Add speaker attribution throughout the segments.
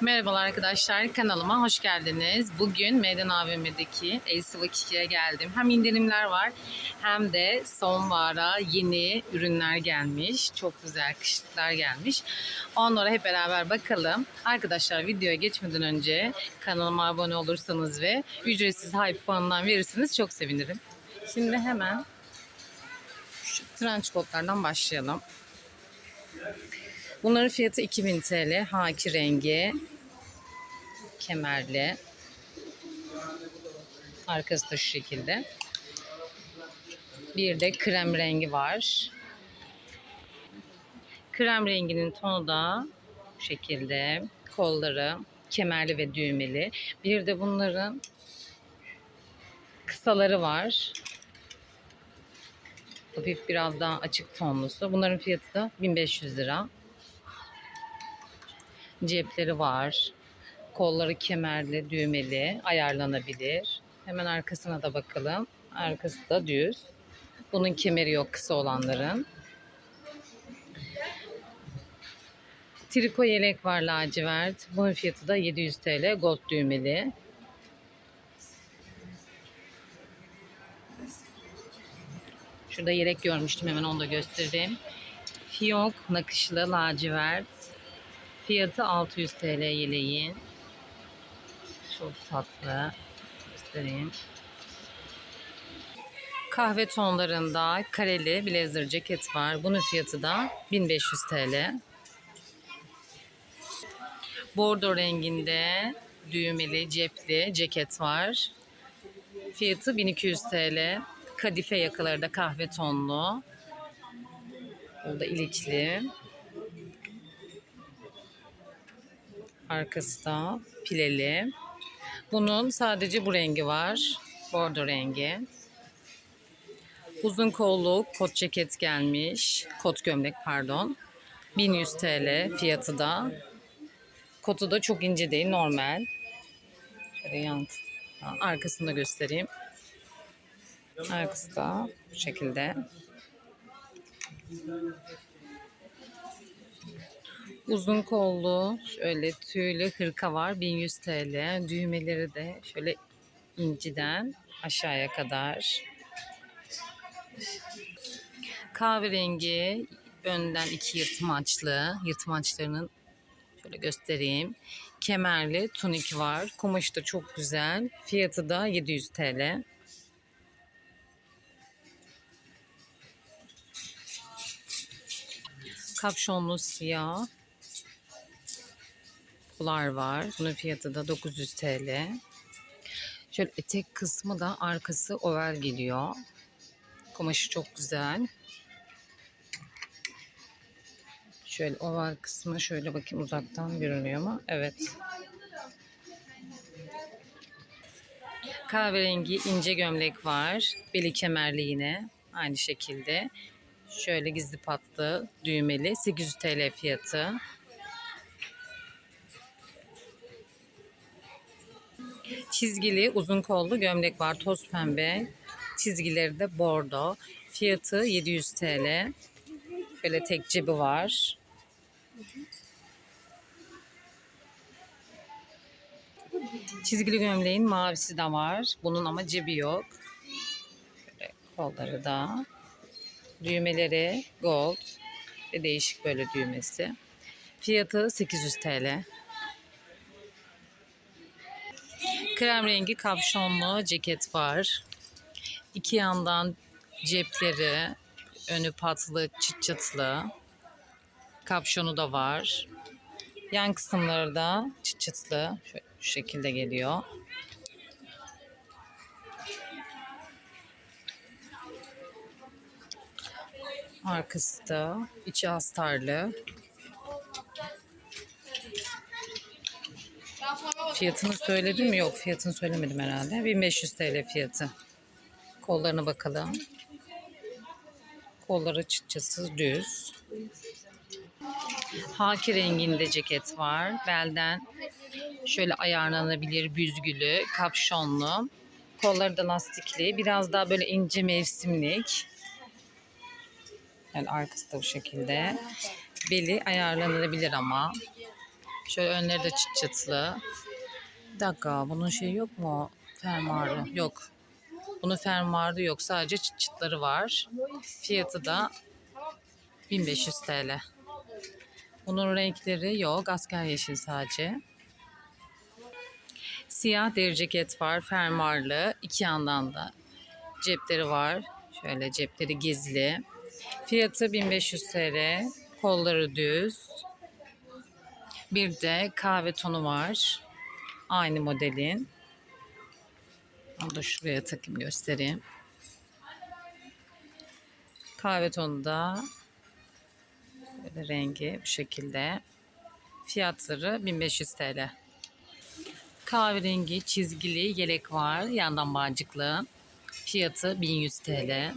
Speaker 1: Merhabalar arkadaşlar kanalıma hoş geldiniz. Bugün Meydan AVM'deki Elsi Vakiki'ye geldim. Hem indirimler var hem de sonbahara yeni ürünler gelmiş. Çok güzel kışlıklar gelmiş. Onlara hep beraber bakalım. Arkadaşlar videoya geçmeden önce kanalıma abone olursanız ve ücretsiz hype puanından verirseniz çok sevinirim. Şimdi hemen şu trench başlayalım. Bunların fiyatı 2000 TL. Haki rengi. Kemerli. Arkası da şu şekilde. Bir de krem rengi var. Krem renginin tonu da bu şekilde. Kolları kemerli ve düğmeli. Bir de bunların kısaları var. Hafif biraz daha açık tonlusu. Bunların fiyatı da 1500 lira. Cepleri var. Kolları kemerli, düğmeli, ayarlanabilir. Hemen arkasına da bakalım. Arkası da düz. Bunun kemeri yok kısa olanların. Triko yelek var lacivert. Bunun fiyatı da 700 TL. Gold düğmeli. Şurada yelek görmüştüm hemen onu da göstereyim. Fiyonk nakışlı lacivert. Fiyatı 600 TL yeleğin. Çok tatlı. Göstereyim. Kahve tonlarında kareli blazer ceket var. Bunun fiyatı da 1500 TL. Bordo renginde düğmeli cepli ceket var. Fiyatı 1200 TL. Kadife yakaları da kahve tonlu. O da ilikli. Arkası da pileli. Bunun sadece bu rengi var. Bordo rengi. Uzun kollu kot ceket gelmiş. Kot gömlek pardon. 1100 TL fiyatı da. Kotu da çok ince değil normal. Şöyle yan arkasını da göstereyim. Arkası da bu şekilde. Uzun kollu şöyle tüylü hırka var 1100 TL. Düğmeleri de şöyle inciden aşağıya kadar. Kahverengi önden iki yırtmaçlı. Yırtmaçlarının şöyle göstereyim. Kemerli tunik var. Kumaşı da çok güzel. Fiyatı da 700 TL. Kapşonlu siyah kular var. Bunun fiyatı da 900 TL. Şöyle etek kısmı da arkası oval geliyor. Kumaşı çok güzel. Şöyle oval kısmı şöyle bakayım uzaktan görünüyor mu? Evet. Kahverengi ince gömlek var. Beli kemerli yine. Aynı şekilde. Şöyle gizli patlı düğmeli 800 TL fiyatı. Çizgili uzun kollu gömlek var toz pembe. Çizgileri de bordo. Fiyatı 700 TL. Böyle tek cebi var. Çizgili gömleğin mavisi de var. Bunun ama cebi yok. Böyle kolları da. Düğmeleri gold ve değişik böyle düğmesi. Fiyatı 800 TL. Krem rengi kapşonlu ceket var. İki yandan cepleri, önü patlı, çıt çıtlı. Kapşonu da var. Yan kısımları da çıt çıtlı. Şöyle şu şekilde geliyor. Arkası da içi astarlı. Fiyatını söyledim mi? Yok fiyatını söylemedim herhalde. 1500 TL fiyatı. Kollarına bakalım. Kolları çıtçasız düz. Haki renginde ceket var. Belden şöyle ayarlanabilir büzgülü, kapşonlu. Kolları da lastikli. Biraz daha böyle ince mevsimlik. Yani arkası da bu şekilde. Beli ayarlanabilir ama. Şöyle önleri de çıt çıtlı. Bir dakika bunun şeyi yok mu? Fermuarı. Yok. Bunun fermuarı yok. Sadece çıt çıtları var. Fiyatı da 1500 TL. Bunun renkleri yok. Asker yeşil sadece. Siyah deri ceket var. Fermuarlı. İki yandan da cepleri var. Şöyle cepleri gizli. Fiyatı 1500 TL. Kolları düz. Bir de kahve tonu var. Aynı modelin. Onu da şuraya takayım göstereyim. Kahve tonu da böyle rengi bu şekilde. Fiyatları 1500 TL. Kahverengi çizgili yelek var. Yandan bağcıklı. Fiyatı 1100 TL.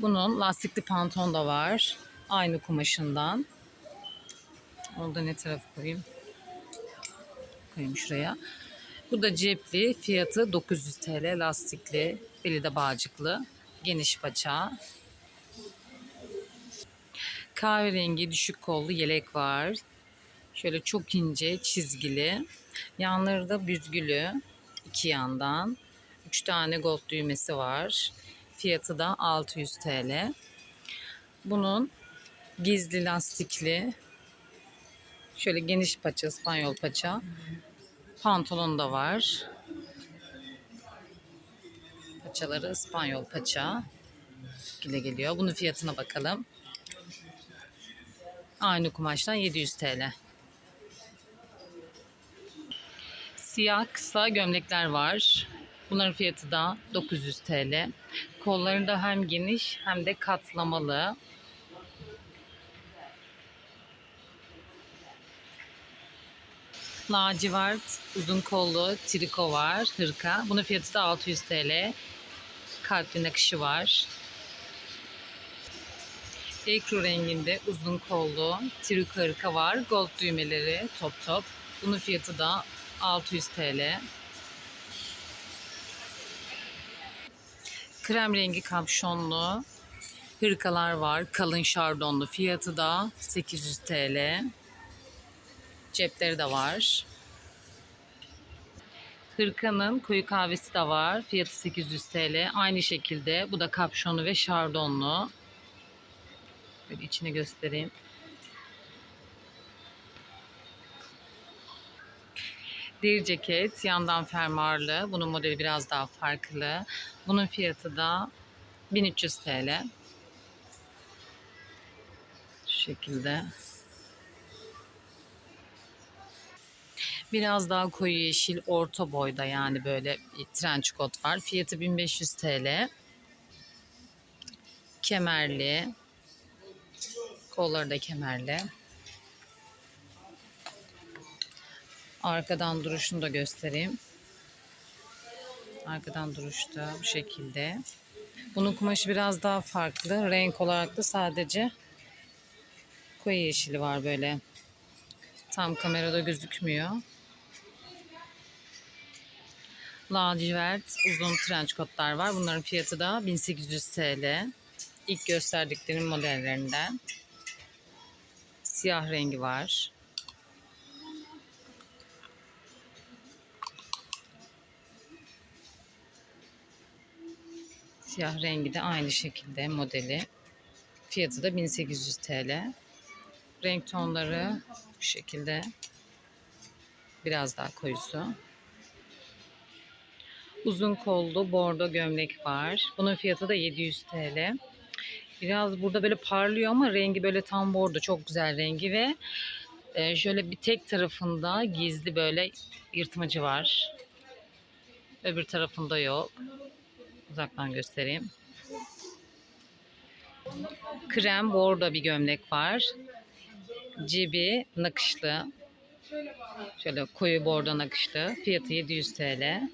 Speaker 1: Bunun lastikli pantolon da var. Aynı kumaşından. Onu ne tarafa koyayım? Koyayım şuraya. Bu da cepli. Fiyatı 900 TL. Lastikli. Beli de bağcıklı. Geniş paça. Kahverengi düşük kollu yelek var. Şöyle çok ince çizgili. Yanları da büzgülü. iki yandan. Üç tane gold düğmesi var. Fiyatı da 600 TL. Bunun gizli lastikli şöyle geniş paça, İspanyol paça pantolon da var. Paçaları İspanyol paça. Şekilde geliyor. Bunun fiyatına bakalım. Aynı kumaştan 700 TL. Siyah kısa gömlekler var. Bunların fiyatı da 900 TL. Kolları da hem geniş hem de katlamalı. Lacivert uzun kollu triko var, hırka. Bunun fiyatı da 600 TL. Kalpli nakışı var. Ekru renginde uzun kollu triko hırka var. Gold düğmeleri top top. Bunun fiyatı da 600 TL. Krem rengi kapşonlu hırkalar var. Kalın şardonlu. Fiyatı da 800 TL. Cepleri de var. Hırkanın koyu kahvesi de var. Fiyatı 800 TL. Aynı şekilde bu da kapşonlu ve şardonlu. Böyle içini göstereyim. Deri ceket yandan fermuarlı. Bunun modeli biraz daha farklı. Bunun fiyatı da 1300 TL. Şu şekilde. Biraz daha koyu yeşil orta boyda yani böyle trench coat var. Fiyatı 1500 TL. Kemerli. Kolları da kemerli. Arkadan duruşunu da göstereyim. Arkadan duruşta bu şekilde. Bunun kumaşı biraz daha farklı. Renk olarak da sadece koyu yeşili var böyle. Tam kamerada gözükmüyor. Lacivert uzun trench coatlar var. Bunların fiyatı da 1800 TL. İlk gösterdiklerim modellerinden. Siyah rengi var. Siyah rengi de aynı şekilde modeli. Fiyatı da 1800 TL. Renk tonları bu şekilde. Biraz daha koyusu. Uzun kollu bordo gömlek var. Bunun fiyatı da 700 TL. Biraz burada böyle parlıyor ama rengi böyle tam bordo. Çok güzel rengi ve e, şöyle bir tek tarafında gizli böyle yırtmacı var. Öbür tarafında yok. Uzaktan göstereyim. Krem bordo bir gömlek var. Cebi nakışlı. Şöyle koyu bordo nakışlı. Fiyatı 700 TL.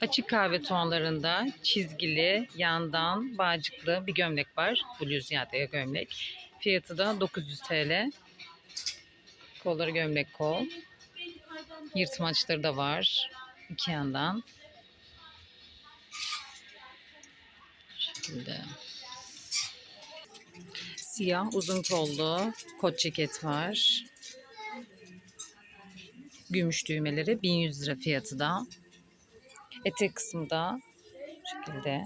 Speaker 1: Açık kahve tonlarında çizgili, yandan bağcıklı bir gömlek var. Bluz ya da gömlek. Fiyatı da 900 TL. Kolları gömlek kol. Yırtmaçları da var. İki yandan. Şöyle. Siyah uzun kollu kot ceket var. Gümüş düğmeleri 1100 lira fiyatı da. Etek kısmında bu şekilde.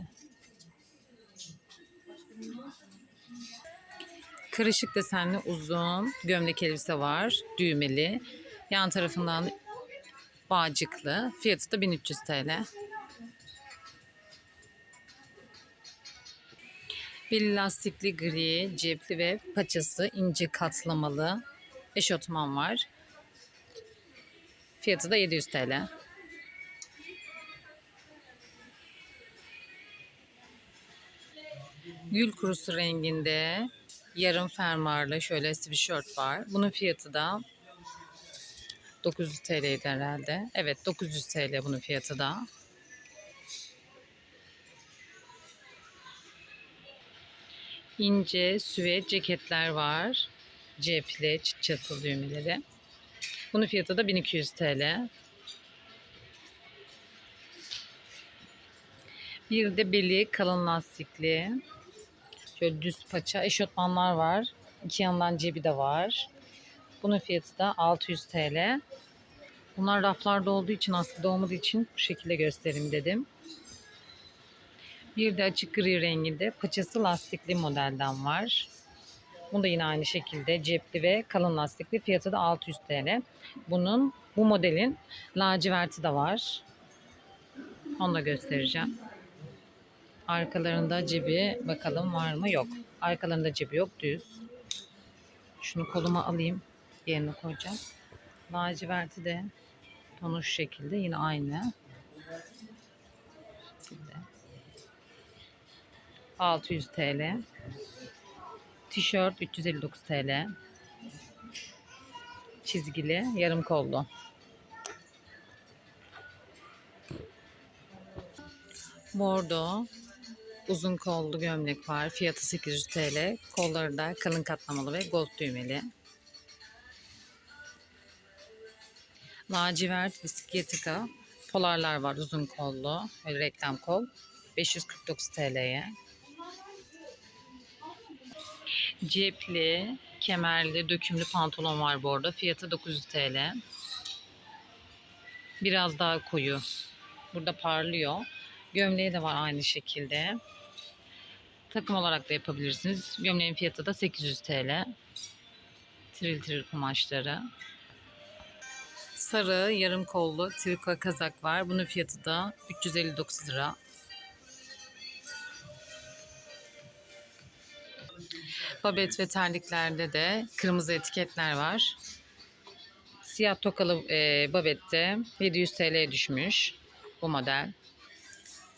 Speaker 1: Karışık desenli uzun gömlek elbise var. Düğmeli. Yan tarafından bağcıklı. Fiyatı da 1300 TL. Bir lastikli gri, cepli ve paçası ince katlamalı eşofman var. Fiyatı da 700 TL. Gül kurusu renginde yarım fermuarlı şöyle sweatshirt var. Bunun fiyatı da 900 TL'ydi herhalde. Evet 900 TL bunun fiyatı da. İnce süvet ceketler var. Cepli çıt çatıl düğmeleri. Bunun fiyatı da 1200 TL. Bir de beli kalın lastikli. Şöyle düz paça eşofmanlar var. İki yandan cebi de var. Bunun fiyatı da 600 TL. Bunlar raflarda olduğu için askıda olmadığı için bu şekilde göstereyim dedim. Bir de açık gri renginde paçası lastikli modelden var. Bu da yine aynı şekilde cepli ve kalın lastikli. Fiyatı da 600 TL. Bunun bu modelin laciverti de var. Onu da göstereceğim. Arkalarında cebi bakalım var mı? Yok. Arkalarında cebi yok. Düz. Şunu koluma alayım. Yerine koyacağım. Laciverti de tonu şu şekilde. Yine aynı. Şekilde. 600 TL. Tişört 359 TL. Çizgili, yarım kollu. Bordo uzun kollu gömlek var. Fiyatı 800 TL. Kolları da kalın katlamalı ve gold düğmeli. Lacivert bisikletika polarlar var uzun kollu. Böyle reklam kol. 549 TL'ye. Cepli, kemerli, dökümlü pantolon var bu arada. Fiyatı 900 TL. Biraz daha koyu. Burada parlıyor. Gömleği de var aynı şekilde. Takım olarak da yapabilirsiniz. Gömleğin fiyatı da 800 TL. Tril tril kumaşları. Sarı yarım kollu triko kazak var. Bunun fiyatı da 359 lira. Babet ve terliklerde de kırmızı etiketler var. Siyah tokalı e, babette 700 TL'ye düşmüş bu model.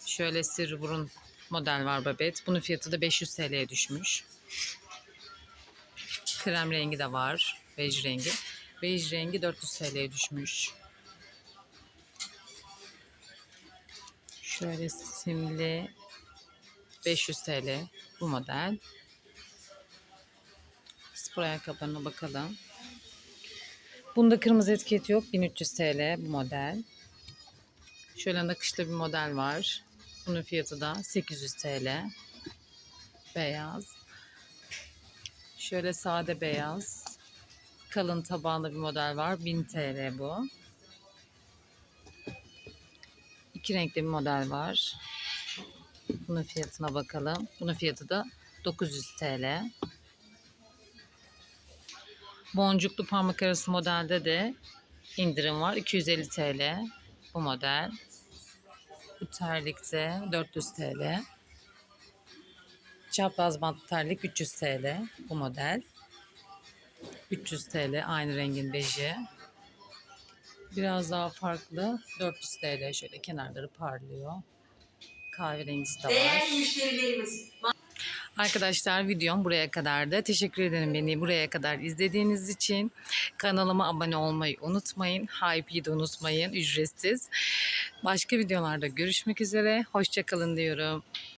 Speaker 1: Şöyle sivri burun model var babet. Bunun fiyatı da 500 TL'ye düşmüş. Krem rengi de var. Bej rengi. Bej rengi 400 TL'ye düşmüş. Şöyle simli 500 TL bu model. Spor ayakkabılarına bakalım. Bunda kırmızı etiket yok. 1300 TL bu model. Şöyle nakışlı bir model var. Bunun fiyatı da 800 TL. Beyaz. Şöyle sade beyaz. Kalın tabanlı bir model var. 1000 TL bu. İki renkli bir model var. Bunun fiyatına bakalım. Bunun fiyatı da 900 TL. Boncuklu parmak arası modelde de indirim var. 250 TL bu model. Bu terlikte 400 TL. Çapraz bantlı terlik 300 TL bu model. 300 TL aynı rengin beji. Biraz daha farklı 400 TL şöyle kenarları parlıyor. Kahverengisi de var.
Speaker 2: Değerli müşterilerimiz,
Speaker 1: Arkadaşlar videom buraya kadardı. Teşekkür ederim beni buraya kadar izlediğiniz için. Kanalıma abone olmayı unutmayın. Hype'yi de unutmayın. Ücretsiz. Başka videolarda görüşmek üzere. Hoşçakalın diyorum.